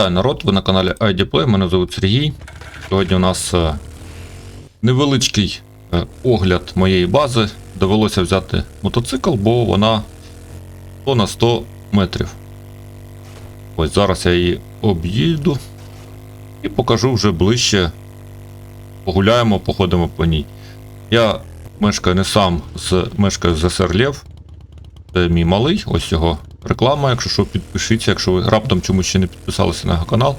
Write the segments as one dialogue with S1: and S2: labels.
S1: Вітаю народ, ви на каналі IDPlay, мене звуть Сергій. Сьогодні у нас е, невеличкий е, огляд моєї бази. Довелося взяти мотоцикл, бо вона 100 на 100 метрів. Ось зараз я її об'їду і покажу вже ближче. Погуляємо, походимо по ній. Я мешкаю не сам, з, мешкаю з СР Лєв. Це мій малий, ось його реклама. Якщо що, підпишіться, якщо ви раптом чомусь ще не підписалися на його канал.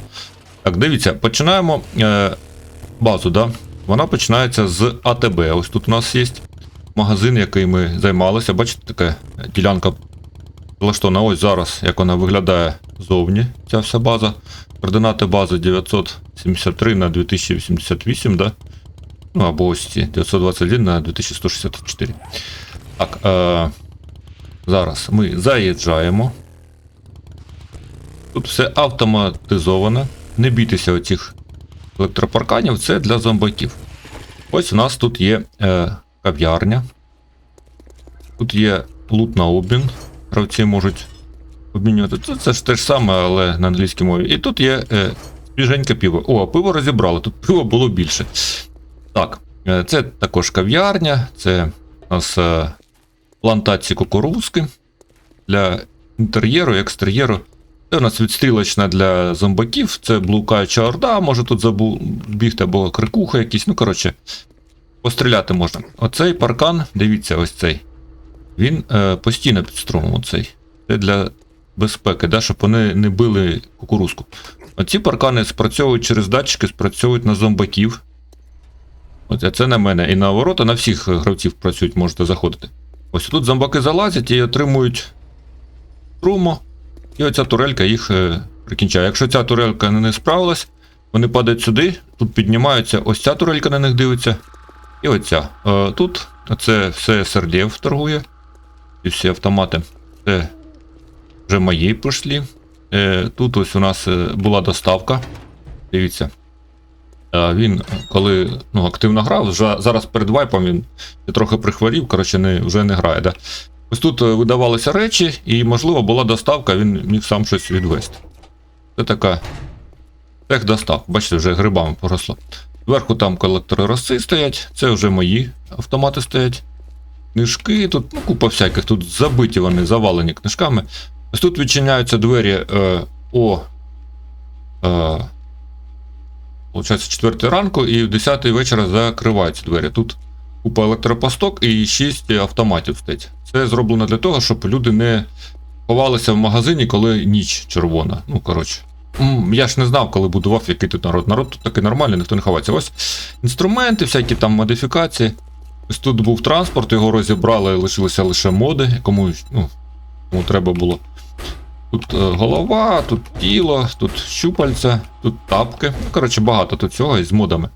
S1: Так, дивіться, починаємо е, базу, да? Вона починається з АТБ. Ось тут у нас є магазин, який ми займалися. Бачите, така ділянка влаштована. Ось зараз, як вона виглядає ззовні, ця вся база. Координати бази 973 на 2088, да? Ну або ось ці 921 на 2164. Так, е, Зараз ми заїжджаємо. Тут все автоматизоване. Не бійтеся оцих електропарканів, це для зомбаків. Ось у нас тут є е, кав'ярня. Тут є лут на обмін. Гравці можуть обмінювати. Це, це ж те ж саме, але на англійській мові. І тут є е, свіженьке пиво. О, пиво розібрали, тут пиво було більше. Так, е, це також кав'ярня, це у нас. Е, плантації кукурузки для інтер'єру і екстер'єру. Це у нас відстрілочна для зомбаків, це блукаюча орда, може тут забігти або крикуха якісь, ну коротше, постріляти можна. Оцей паркан, дивіться, ось цей. Він е, постійно під струмом. Оцей. Це для безпеки, да, щоб вони не били кукурузку. Оці паркани спрацьовують через датчики, спрацьовують на зомбаків. От, а це на мене. І на ворота на всіх гравців працюють, можете заходити. Ось тут зомбаки залазять і отримують струму, і оця турелька їх е, прикінчає. Якщо ця турелька не справилась, вони падають сюди, тут піднімаються, ось ця турелька на них дивиться. І оця. Е, тут це все СРДФ торгує. І всі автомати. Це вже мої прийшли. Е, тут ось у нас е, була доставка. Дивіться. Він, коли ну, активно грав, вже зараз перед вайпом він трохи прихворів, коротше, не, вже не грає. Да? Ось тут е, видавалися речі, і, можливо, була доставка, він міг сам щось відвести. Це така тех доставка. Бачите, вже грибами поросло. Зверху там колектори роси стоять, це вже мої автомати стоять. Книжки, тут ну, купа всяких, тут забиті вони, завалені книжками. Ось тут відчиняються двері е, о. Е, Получається, 4 ранку і в 10 вечора закриваються двері. Тут купа електропосток і 6 автоматів стоять. Це зроблено для того, щоб люди не ховалися в магазині, коли ніч червона. Ну, коротше. Я ж не знав, коли будував, який тут народ. Народ тут такий нормальний, ніхто не ховається. Ось інструменти, всякі там модифікації. Ось тут був транспорт, його розібрали, лишилися лише моди, кому, ну, кому треба було. Тут е, голова, тут тіло, тут щупальця, тут тапки. Ну, коротше, багато тут цього із модами.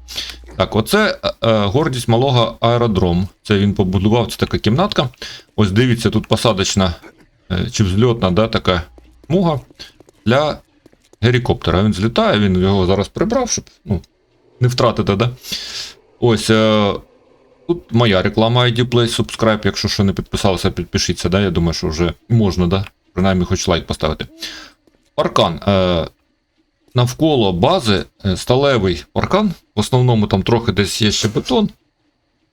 S1: Так, оце е, е, гордість малого аеродром. Це він побудував, це така кімнатка. Ось дивіться, тут посадочна е, чи взльотна да, така муга для гелікоптера. Він злітає, він його зараз прибрав, щоб ну, не втратити, да? Ось. Е, Тут моя реклама ID Play, subscribe, якщо що не підписалися, підпишіться, да? Я думаю, що вже можна, да? Принаймні хоч лайк поставити. Паркан. Е, Навколо бази е, сталевий паркан. В основному там трохи десь є ще бетон.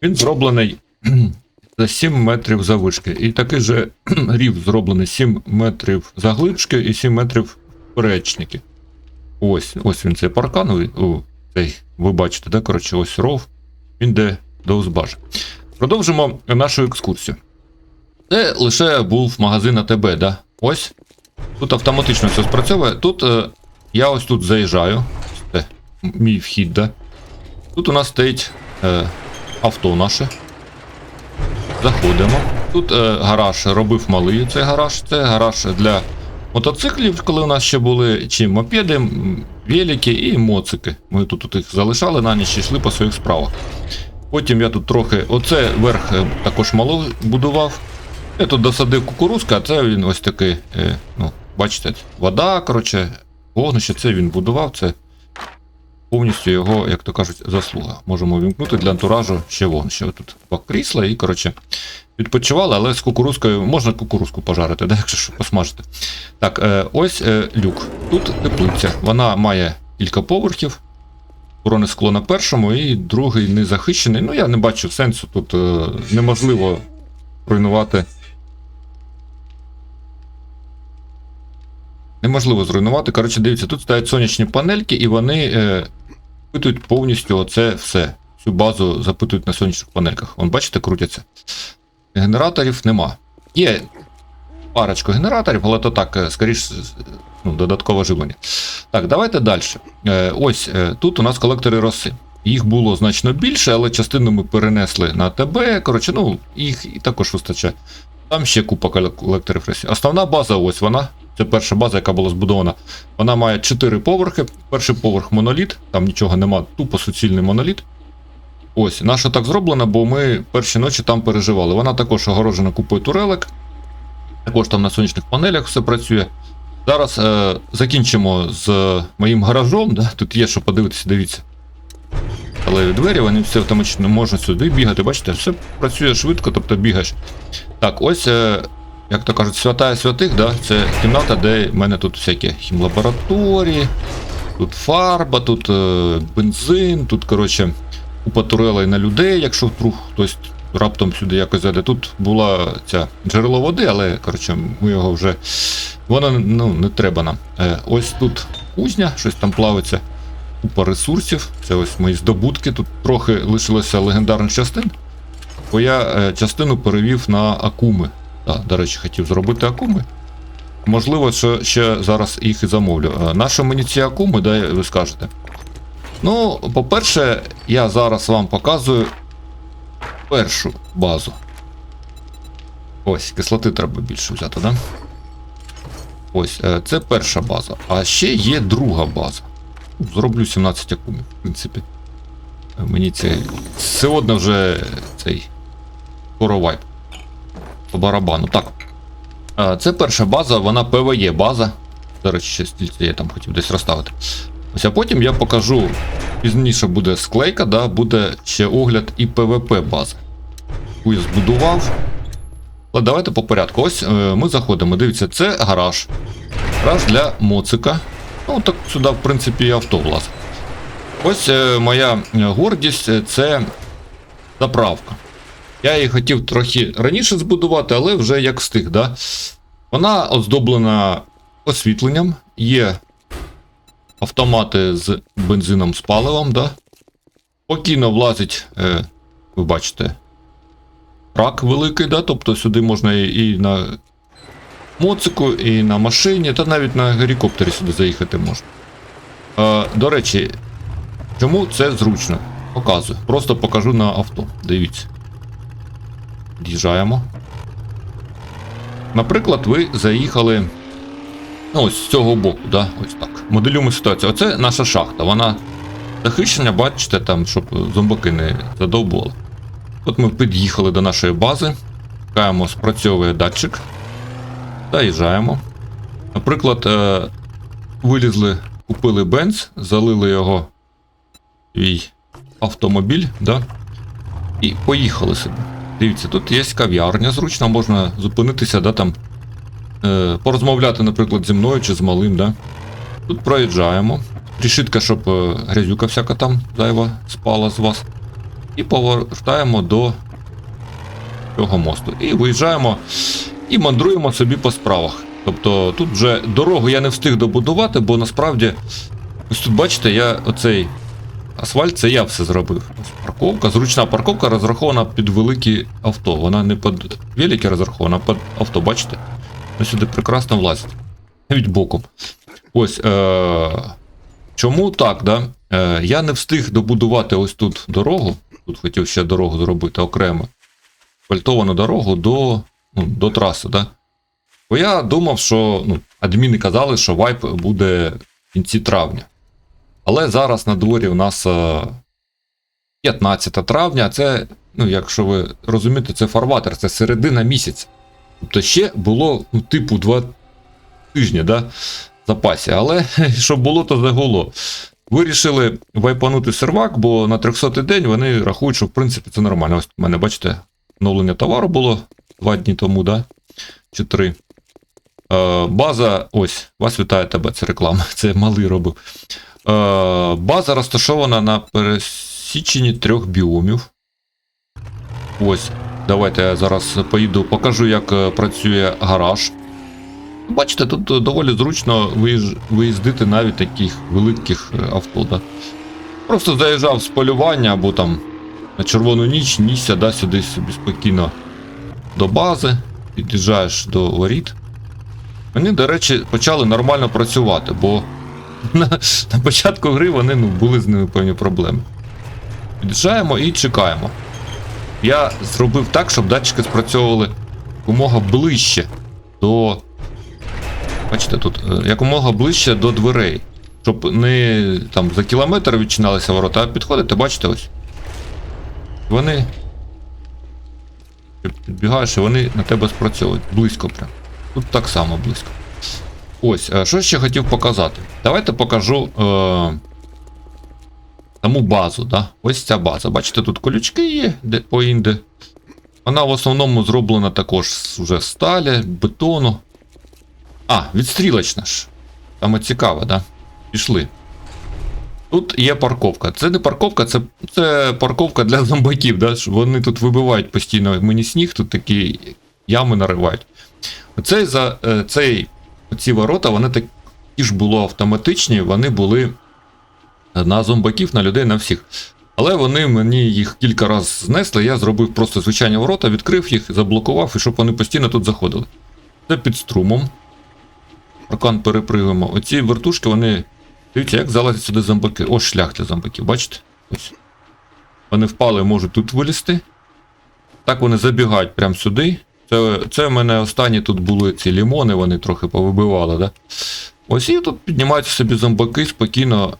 S1: Він зроблений за 7 метрів завишки. І такий же рів зроблений 7 метрів заглибшки і 7 метрів вперечники. Ось ось він цей паркан. О, цей, ви бачите, да? коротше, ось ров. Він йде до узбажа. Продовжимо нашу екскурсію. Це лише був магазин АТБ, да? Ось. Тут автоматично все спрацьовує. Тут е, я ось тут заїжджаю. Це мій вхід, да? Тут у нас стоїть е, авто наше. Заходимо. Тут е, гараж робив малий цей гараж. Це гараж для мотоциклів, коли у нас ще були чи мопеди, велики і моцики. Ми тут, тут їх залишали на ніч йшли по своїх справах. Потім я тут трохи. Оце верх е, також мало будував. Я тут досадив кукурузка, а це він ось такий, е, ну, бачите, вода, коротше, вогнище, це він будував, це повністю його, як то кажуть, заслуга. Можемо вімкнути для антуражу ще вогнище. Тут два крісла і, коротше, відпочивали, але з кукурузкою можна кукурузку пожарити, да, якщо що посмажити. Так, е, ось е, люк. тут теплиця. Вона має кілька поверхів. Броне скло на першому і другий не захищений. Ну, я не бачу сенсу. Тут неможливо руйнувати. Неможливо зруйнувати. Коротше, дивіться, тут стоять сонячні панельки, і вони е, запитують повністю оце все. Всю базу запитують на сонячних панельках. Вон, бачите, крутяться. Генераторів нема. Є парочку генераторів, але то так, е, скоріш, ну, додаткове живлення. Так, давайте далі. Е, ось е, тут у нас колектори роси. Їх було значно більше, але частину ми перенесли на ТБ. Коротше, ну, їх і також вистачає. Там ще купа колекторів роси. Основна база, ось вона. Це перша база, яка була збудована. Вона має 4 поверхи. Перший поверх моноліт, там нічого нема, тупо суцільний моноліт. Ось, наша так зроблена, бо ми перші ночі там переживали. Вона також огорожена купою турелек. Також там на сонячних панелях все працює. Зараз е, закінчимо з моїм гаражом. Да? Тут є що подивитися, дивіться. Але двері, вони все автоматично можна сюди бігати. Бачите, все працює швидко, тобто бігаєш. Так, ось, е, як то кажуть, святая святих, да? це кімната, де в мене тут всякі хімлабораторії, тут фарба, тут е, бензин, тут, коротше, купа турелей на людей, якщо вдруг хтось раптом сюди якось зайде. Тут була ця джерело води, але коротше, ми його вже. Воно ну, не треба нам. Е, ось тут кузня, щось там плавиться. Купа ресурсів. Це ось мої здобутки. Тут трохи лишилося легендарних частин. Бо я е, частину перевів на акуми. Так, до речі, хотів зробити акуми. Можливо, що ще зараз їх і замовлю. Нащо мені ці акуми, да, ви скажете? Ну, по-перше, я зараз вам показую першу базу. Ось, кислоти треба більше взяти, да? Ось, е, це перша база. А ще є друга база. Зроблю 17 акумів, в принципі. Е, Мені це. Сьогодні вже цей. Скоро вайп. По барабану. Так. Е, Це перша база, вона ПВЕ база. Речі, ще стільці я там хотів десь розставити. Ось а потім я покажу. Пізніше буде склейка, да, буде ще огляд і ПВП бази. Яку я збудував. Але давайте по порядку. Ось е, ми заходимо. Дивіться, це гараж. Гараж для моцика. Ну, так сюди, в принципі, і авто влазить. Ось е, моя гордість це заправка. Я її хотів трохи раніше збудувати, але вже як встиг, да? Вона оздоблена освітленням, є автомати з бензином з паливом, да? Спокійно влазить, е, ви бачите, трак великий, да? тобто сюди можна і на моцику, і на машині, та навіть на гелікоптері сюди заїхати можна. Е, до речі, чому це зручно? Показую. Просто покажу на авто. Дивіться. Під'їжджаємо. Наприклад, ви заїхали. Ну, ось з цього боку, да? ось так. Моделюємо ситуацію. Оце наша шахта. Вона захищена, бачите, там, щоб зомбаки не задовбували. От ми під'їхали до нашої бази. Чекаємо, спрацьовує датчик. Заїжджаємо. Наприклад, е, вилізли, купили бенз, залили його свій автомобіль, да? і поїхали собі. Дивіться, тут є кав'ярня зручно, можна зупинитися, да, там, е, порозмовляти, наприклад, зі мною чи з малим. Да? Тут проїжджаємо. Рішитка, щоб е, грязюка всяка там зайва спала з вас. І повертаємо до цього мосту. І виїжджаємо і мандруємо собі по справах. Тобто тут вже дорогу я не встиг добудувати, бо насправді, ось тут бачите, я оцей асфальт, це я все зробив. Парковка, зручна парковка розрахована під великі авто. Вона не під великі розрахована, а під авто, бачите? Ось сюди прекрасно влазить. Навіть боком. Ось. Е- чому так, да? Е- я не встиг добудувати ось тут дорогу. Тут хотів ще дорогу зробити окремо. Асфальтовану дорогу до, ну, до траси, да? Бо я думав, що ну, адміни казали, що вайп буде в кінці травня. Але зараз на дворі у нас е, 15 травня, це, ну, якщо ви розумієте, це фарватер, це середина місяця. Тобто ще було, ну, типу, 2 тижні, да, запасі. Але щоб було, то загуло. Вирішили вайпанути сервак, бо на 300 день вони рахують, що в принципі це нормально. Ось у мене, бачите, оновлення товару було 2 дні тому, да? чи 3. Е, база, ось, вас вітає тебе, це реклама, це малий робив. Е, база розташована на пересіченні трьох біомів. Ось, давайте я зараз поїду, покажу, як е, працює гараж. Бачите, тут е, доволі зручно виїздити навіть таких великих е, авто. Да? Просто заїжджав з полювання або там на червону ніч, нісся да, сюди собі спокійно до бази, під'їжджаєш до воріт. Вони, до речі, почали нормально працювати, бо на, на початку гри вони ну, були з ними певні проблеми. Під'їжджаємо і чекаємо. Я зробив так, щоб датчики спрацьовували якомога ближче до. Бачите, тут е, якомога ближче до дверей. Щоб не там за кілометр відчиналися ворота, а підходите, бачите ось. Вони. Підбігаєш, вони на тебе спрацьовують. Близько прям. Тут так само близько. Ось, е, що ще хотів показати. Давайте покажу е, саму базу. Да? Ось ця база. Бачите, тут колючки є де, поінде. Вона в основному зроблена також з уже сталі, бетону. А, відстрілочна ж. Саме цікаво, да? Пішли. Тут є парковка. Це не парковка, це, це парковка для зомбаків. Да? Вони тут вибивають постійно мені сніг, тут такі ями наривають. Оцей, за, е, цей, ці ворота, вони такі ж було автоматичні, вони були на зомбаків, на людей, на всіх. Але вони мені їх кілька разів знесли, я зробив просто звичайні ворота, відкрив їх, заблокував, і щоб вони постійно тут заходили. Це під струмом. Паркан перепригуємо. Оці вертушки, вони. Дивіться, як залазять сюди зомбаки. Ось шлях для зомбаків, бачите? Ось. Вони впали, можуть тут вилізти. Так вони забігають прямо сюди. Це, це в мене останні тут були ці лімони, вони трохи повибивали, да? Ось і тут піднімаються собі зомбаки спокійно.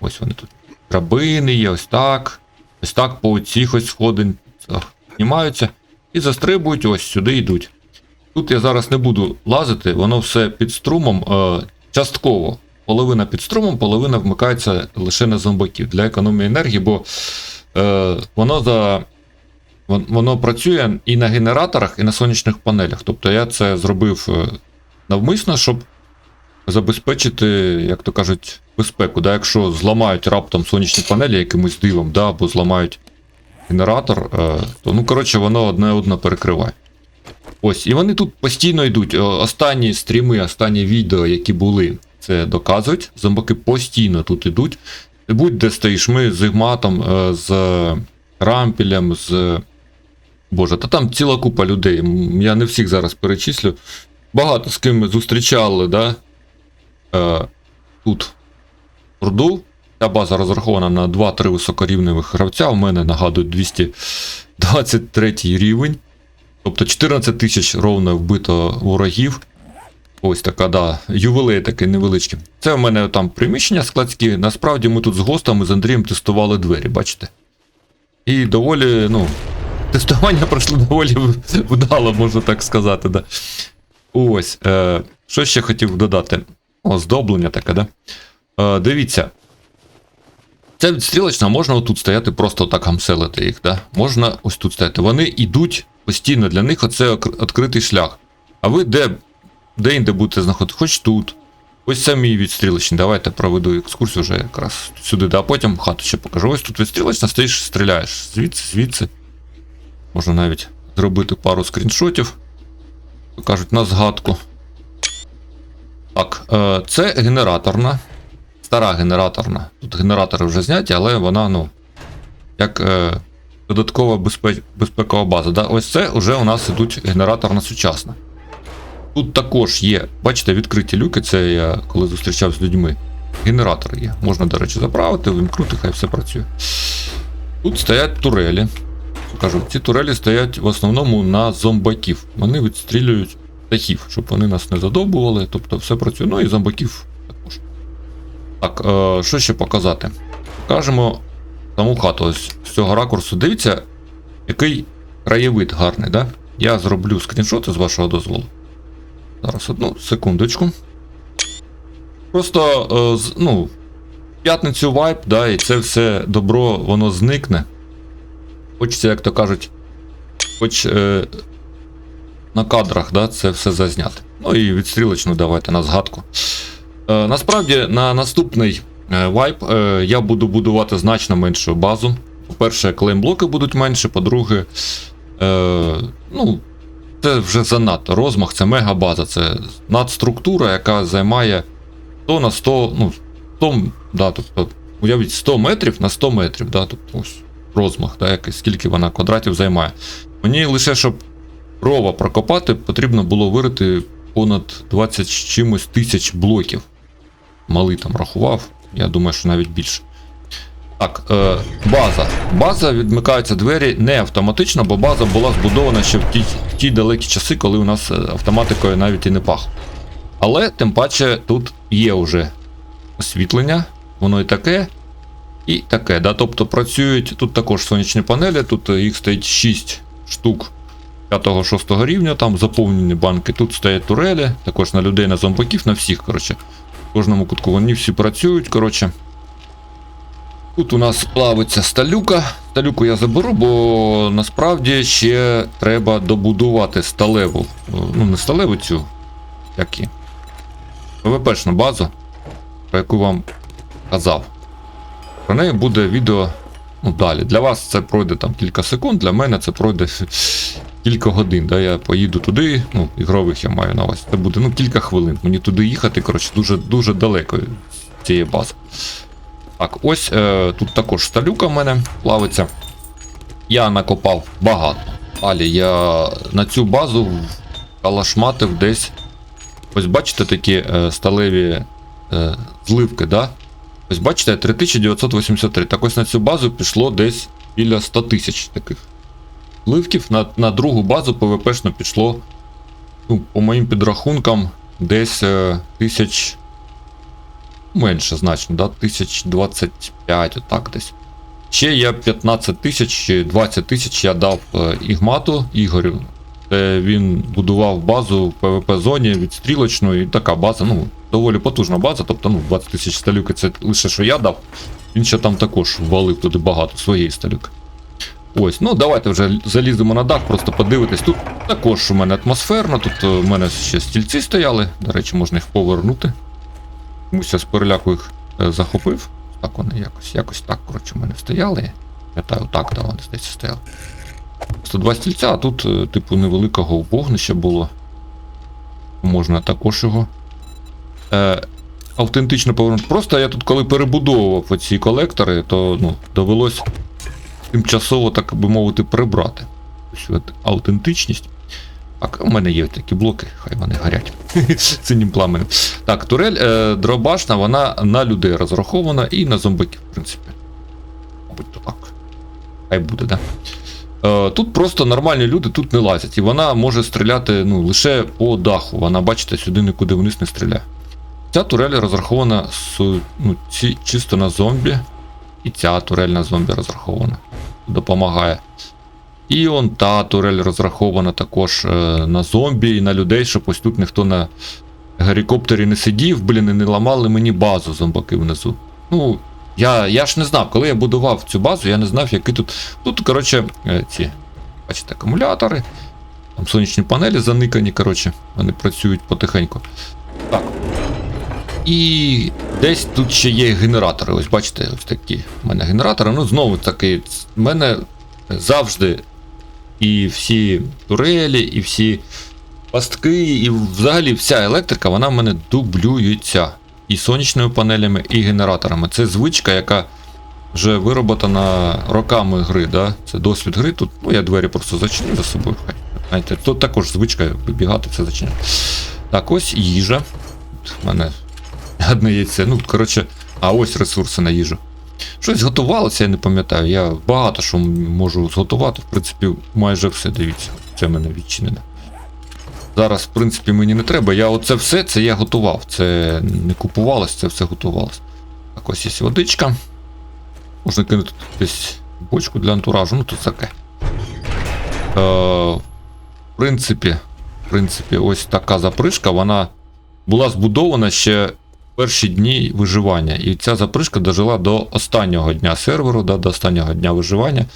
S1: Ось вони тут. Драбини є, ось так. Ось так по цих ось сходинцях піднімаються і застрибують, ось сюди йдуть. Тут я зараз не буду лазити, воно все під струмом е, частково. Половина під струмом, половина вмикається лише на зомбаків для економії енергії, бо е, воно за. Воно працює і на генераторах, і на сонячних панелях. Тобто я це зробив е, навмисно, щоб забезпечити, як то кажуть, безпеку. Да? Якщо зламають раптом сонячні панелі якимось дивом, да? або зламають генератор, е, то ну коротше воно одне одне перекриває. Ось, і вони тут постійно йдуть. Останні стріми, останні відео, які були, це доказують. Зомбаки постійно тут ідуть. Будь-де стоїш ми з ігматом, е, з рампілем, з. Боже, та там ціла купа людей. Я не всіх зараз перечислю. Багато з ким зустрічали, да? Е, тут Орду. Ця база розрахована на 2-3 високорівневих гравця. У мене нагадую 223 рівень. Тобто 14 тисяч ровно вбито ворогів. Ось така, да, ювелей такий невеличкий. Це в мене там приміщення складські. Насправді ми тут з гостами з Андрієм тестували двері, бачите? І доволі, ну, тестування пройшло доволі вдало, можна так сказати. Да. Ось. Е, що ще хотів додати? Оздоблення таке, да? Е, дивіться. Це відстрілочна, можна отут стояти, просто так гамселити їх, да? Можна ось тут стояти. Вони йдуть постійно, для них оце відкритий шлях. А ви де, де інде будете знаходити? Хоч тут. Ось самі відстрілочні. Давайте проведу екскурсію вже якраз сюди, да, а потім хату ще покажу. Ось тут відстрілочна, стоїш, стріляєш. Звідси, звідси. Можна навіть зробити пару скріншотів. Кажуть, на згадку. Так, е, це генераторна. Стара генераторна. Тут генератори вже зняті, але вона, ну, як е, додаткова безпе- безпекова база. Да? Ось це вже у нас ідуть генераторна сучасна. Тут також є, бачите, відкриті люки, це я коли зустрічав з людьми. Генератори є. Можна, до речі, заправити, вимкнути, хай все працює. Тут стоять турелі. Кажу, ці турелі стоять в основному на зомбаків. Вони відстрілюють птахів, щоб вони нас не задовбували. Тобто все працює. Ну і зомбаків також. Так, е, що ще показати? Покажемо саму хату ось з цього ракурсу. Дивіться, який краєвид гарний, да? Я зроблю скріншоти з вашого дозволу. Зараз одну секундочку. Просто, е, ну, п'ятницю вайп, да, і це все добро, воно зникне. Хочеться, як то кажуть, хоч е, на кадрах, да, це все зазняти. Ну і відстрілочну давайте на згадку. Е, насправді, на наступний е, вайп е, я буду будувати значно меншу базу. По-перше, клеймблоки будуть менше, по-друге, е, ну, це вже занадто. Розмах це мегабаза, це надструктура, яка займає 100 на 100, ну, 100, да, тобто, уявіть 100 метрів на 100 метрів, да, тобто ось розмах, да, який, скільки вона квадратів займає. Мені лише щоб рова прокопати, потрібно було вирити понад 20 з чимось тисяч блоків. Малий там рахував, я думаю, що навіть більше. Так, е, база. База відмикаються двері не автоматично, бо база була збудована ще в ті, в ті далекі часи, коли у нас е, автоматикою навіть і не пахло. Але тим паче тут є вже освітлення, воно і таке, і таке. Да? Тобто працюють тут також сонячні панелі, тут е, їх стоїть 6 штук 5-6 рівня, там заповнені банки. Тут стоять турелі, також на людей, на зомбаків, на всіх, коротше. В кожному кутку вони всі працюють, коротше. Тут у нас плавиться сталюка. Сталюку я заберу, бо насправді ще треба добудувати сталеву. Ну, не сталеву цю, як і. ПВПшну базу, про яку вам казав. Про неї буде відео ну, далі. Для вас це пройде там кілька секунд, для мене це пройде кілька годин. Да? Я поїду туди, ну, ігрових я маю на увазі. Це буде ну, кілька хвилин. Мені туди їхати, коротше, дуже, дуже далеко з цієї бази. Так, ось е, тут також сталюка в мене плавиться. Я накопав багато. Далі я на цю базу калашматив десь. Ось бачите такі е, сталеві е, зливки, да? Ось бачите, 3983. Так ось на цю базу пішло десь біля 100 тисяч таких зливків. На, на другу базу ПВПшно пішло, ну, по моїм підрахункам, десь е, тисяч. Менше значно, да? 1025, отак десь. Ще я 15 тисяч чи 20 тисяч я дав е, Ігмату Ігорю. Це він будував базу в ПВП зоні відстрілочну, і така база, ну, доволі потужна база, тобто ну, 20 тисяч сталюки це лише що я дав. Він ще там також ввалив туди багато своєї сталюки. Ось, ну давайте вже заліземо на дах, просто подивитись. Тут також у мене атмосферно, тут е, у мене ще стільці стояли, до речі, можна їх повернути. Комусь я з переляку їх е, захопив. Так вони якось, якось так, коротше, у мене стояли. Пам'ятаю, так, да, вони здається стояли. Просто два стільця, а тут, е, типу, невеликого вогнища було. Можна також його. Е, автентично повернути. Просто я тут, коли перебудовував оці колектори, то ну, довелось тимчасово, так би мовити, прибрати. Ось от Автентичність. Так, у мене є такі блоки, хай вони горять. Синім пламенем. Так, турель е, дробашна, вона на людей розрахована і на зомбиків, в принципі. Мабуть, то так. Хай буде, да? Е, тут просто нормальні люди тут не лазять. І вона може стріляти ну, лише по даху. Вона, бачите, сюди нікуди вниз не стріляє. Ця турель розрахована ну, ці, чисто на зомбі. І ця турель на зомбі розрахована. Допомагає. І он та турель розрахована також е, на зомбі і на людей, щоб ось тут ніхто на гелікоптері не сидів, блін, і не ламали мені базу зомбаки внизу. Ну, я, я ж не знав, коли я будував цю базу, я не знав, які тут. Тут, коротше, е, ці, бачите, акумулятори, там сонячні панелі заникані, коротше, вони працюють потихеньку. Так. І десь тут ще є генератори. Ось бачите, ось такі в мене генератори. Ну, знову таки, в мене завжди і всі турелі, і всі пастки, і взагалі вся електрика, вона в мене дублюється. І сонячними панелями, і генераторами. Це звичка, яка вже вироботана роками гри. Да? Це досвід гри. Тут ну, я двері просто зачиню за собою. Хай. Знаєте, Тут також звичка вибігати, все зачиняти. Так, ось їжа. В мене одне яйце. Ну, коротше, а ось ресурси на їжу. Щось готувалося, я не пам'ятаю. Я багато що можу зготувати. В принципі, майже все, дивіться. Це в мене відчинено. Зараз, в принципі, мені не треба. Я оце все це я готував. Це не купувалось, це все готувалось. Так, ось є водичка. Можна кинути десь бочку для антуражу, ну тут таке. Е, в принципі, в принципі, ось така запришка, вона була збудована ще перші дні виживання. І ця запришка дожила до останнього дня серверу, да, до останнього дня виживання.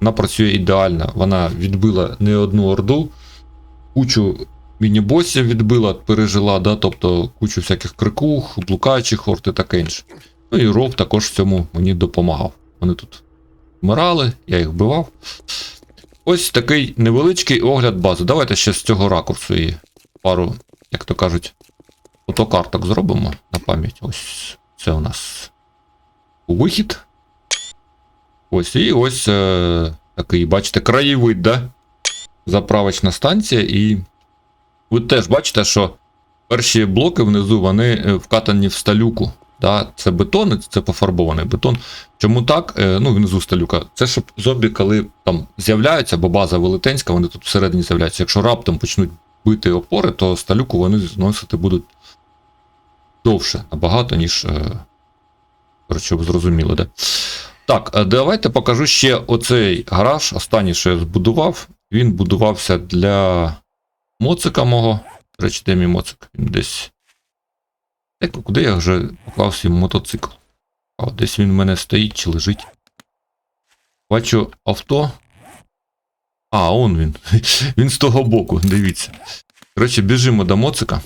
S1: Вона працює ідеально. Вона відбила не одну орду, кучу міні-босів відбила, пережила, да, тобто кучу всяких крикух, блукаючих хорт і таке інше. Ну і ров також в цьому мені допомагав. Вони тут вмирали, я їх вбивав. Ось такий невеличкий огляд бази. Давайте ще з цього ракурсу і пару, як то кажуть, фотокарток зробимо на пам'ять. Ось це у нас вихід. Ось і ось е, такий, бачите, краєвид, да? Заправочна станція, і ви теж бачите, що перші блоки внизу вони е, вкатані в сталюку. Да? Це бетон, це пофарбований бетон. Чому так? Е, ну, внизу сталюка. Це щоб зомбі, коли там з'являються, бо база велетенська, вони тут всередині з'являються. Якщо раптом почнуть бити опори, то сталюку вони зносити будуть довше набагато, ніж. е, Коротше, ви зрозуміли, де. Так, е, давайте покажу ще оцей гараж. Останній, що я збудував. Він будувався для моцика мого. До речі, де мій моцик? Він десь. Так, куди я вже поклав свій мотоцикл? А десь він в мене стоїть чи лежить. Бачу авто. А, он він. Він з того боку, дивіться. Коротше, біжимо до моцика.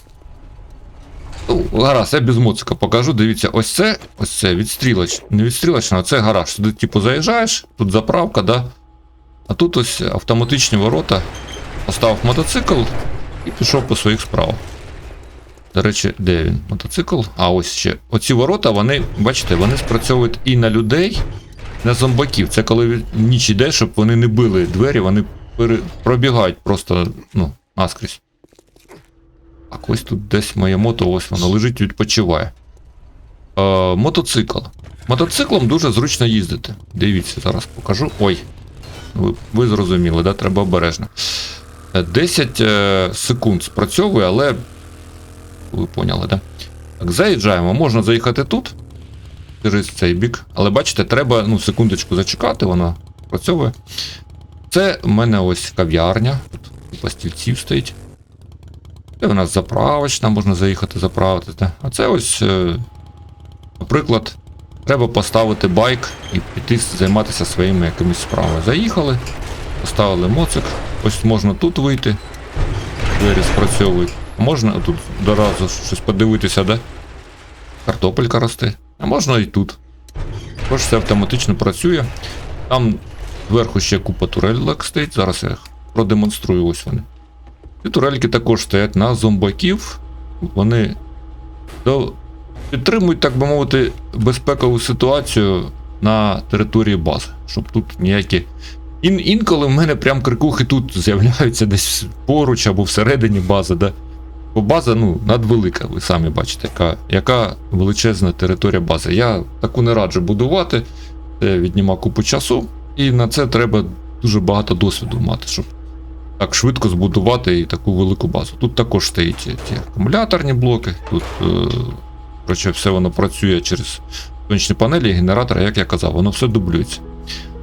S1: Ну, гаразд, я без моцика покажу. Дивіться, ось це, ось це відстрілоч. Не відстрілочна, а це гараж. Сюди, типу, заїжджаєш, тут заправка, да. А тут ось автоматичні ворота. Поставив мотоцикл і пішов по своїх справах. До речі, де він? Мотоцикл. А ось ще. Оці ворота, вони, бачите, вони спрацьовують і на людей, і на зомбаків. Це коли ніч іде, щоб вони не били двері, вони пробігають просто, ну, наскрізь. Так, ось тут десь моє мото, ось воно лежить, відпочиває. Е, мотоцикл. Мотоциклом дуже зручно їздити. Дивіться, зараз покажу. Ой. Ви, ви зрозуміли, да? треба обережно. Е, 10 е, секунд спрацьовує, але. Ви поняли, да? Так, заїжджаємо. Можна заїхати тут. Через цей бік. Але бачите, треба ну, секундочку зачекати, вона працьовує. Це в мене ось кав'ярня. Тут купа стільців стоїть. Це в нас заправочна, можна заїхати заправити. А це ось, е, наприклад, треба поставити байк і піти займатися своїми якимись справами. Заїхали, поставили моцик. Ось можна тут вийти. Двері спрацьовують. А Можна тут доразу щось подивитися, де? Картопелька росте. А можна і тут. Також все автоматично працює. Там зверху ще купа турелек стоїть. Зараз я продемонструю ось вони. Ці турельки також стоять на зомбаків. Вони підтримують, так би мовити, безпекову ситуацію на території бази. Щоб тут ніякі. Ін, інколи в мене прям крикухи тут з'являються десь поруч або всередині бази, де. Бо база ну, надвелика, ви самі бачите, яка, яка величезна територія бази. Я таку не раджу будувати, це відніма купу часу, і на це треба дуже багато досвіду мати, щоб так швидко збудувати і таку велику базу. Тут також стоїть ті акумуляторні блоки, тут е, все воно працює через сонячні панелі і генератори, як я казав, воно все дублюється.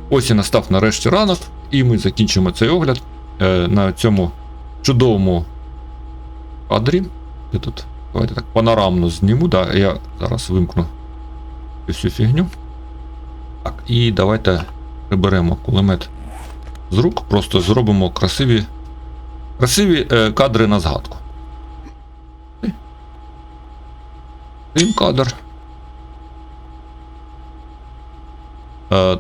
S1: Ось і настав нарешті ранок, і ми закінчимо цей огляд е, на цьому чудовому кадрі. Я тут давайте так панорамно зніму, да, я зараз вимкну всю фігню. Так, і давайте приберемо кулемет з рук, просто зробимо красиві, красиві е, кадри на згадку. Один кадр. Е,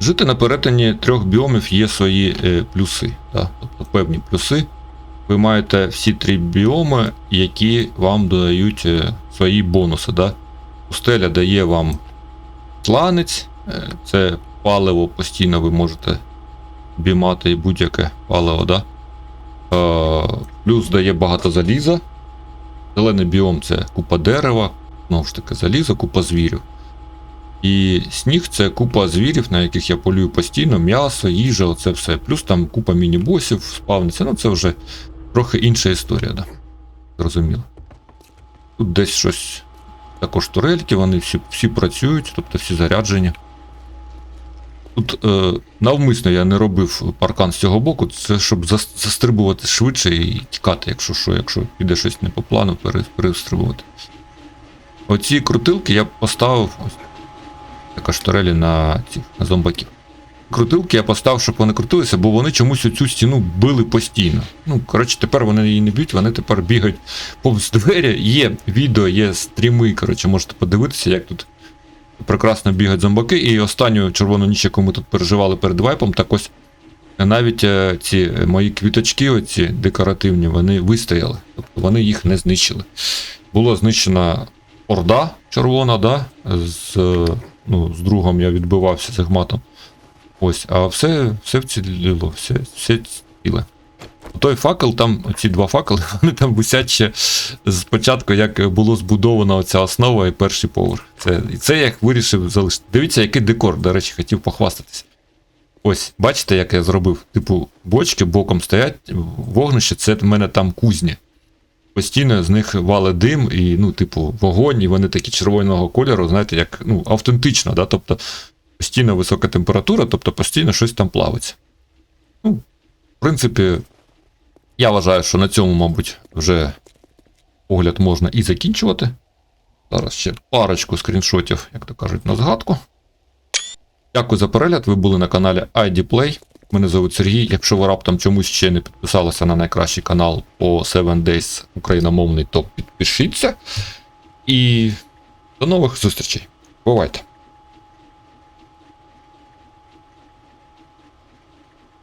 S1: жити на перетині трьох біомів є свої е, плюси. Да? Тобто певні плюси. Ви маєте всі три біоми, які вам додають е, свої бонуси. Да? Пустеля дає вам сланець, е, це паливо постійно ви можете бімати і будь-яке паливо, да? Е, плюс дає багато заліза. Зелений біом це купа дерева, знову ж таки, залізо, купа звірів. І сніг це купа звірів, на яких я полюю постійно, м'ясо, їжа, оце все. Плюс там купа міні-босів спавниться. Ну це вже трохи інша історія, да. Зрозуміло. Тут десь щось. Також турельки, вони всі, всі працюють, тобто всі заряджені. Тут е, навмисно я не робив паркан з цього боку, це щоб застрибувати швидше і тікати, якщо що, якщо піде щось не по плану, перестрибувати. Оці крутилки я поставив ось також турелі на на зомбаків. крутилки я поставив, щоб вони крутилися, бо вони чомусь оцю стіну били постійно. Ну, коротше, тепер вони її не б'ють, вони тепер бігають повз двері. Є відео, є стріми. Коротше, можете подивитися, як тут прекрасно бігають зомбаки. І останню червону ніч, яку ми тут переживали перед вайпом, так ось навіть е, ці мої квіточки, оці декоративні, вони вистояли. Тобто вони їх не знищили. Була знищена орда червона, да? з, е, ну, з другом я відбивався з гматом. Ось, а все, все вціліло, все, все ціле. Той факел, там, ці два факели, вони там висять ще з початку, як було збудована оця основа і перший поверх. Це, і це я вирішив залишити. Дивіться, який декор, до речі, хотів похвастатися. Ось, бачите, як я зробив? Типу, бочки боком стоять, вогнище, це в мене там кузні. Постійно з них вале дим і, ну, типу, вогонь, і вони такі червоного кольору, знаєте, як ну, автентично, да? тобто постійно висока температура, тобто постійно щось там плавиться. Ну, в принципі, я вважаю, що на цьому, мабуть, вже огляд можна і закінчувати. Зараз ще парочку скріншотів, як то кажуть, на згадку. Дякую за перегляд. Ви були на каналі ID Play. Мене звуть Сергій. Якщо ви раптом чомусь ще не підписалися на найкращий канал по 7 Days україномовний, то підпишіться. І до нових зустрічей. Бувайте!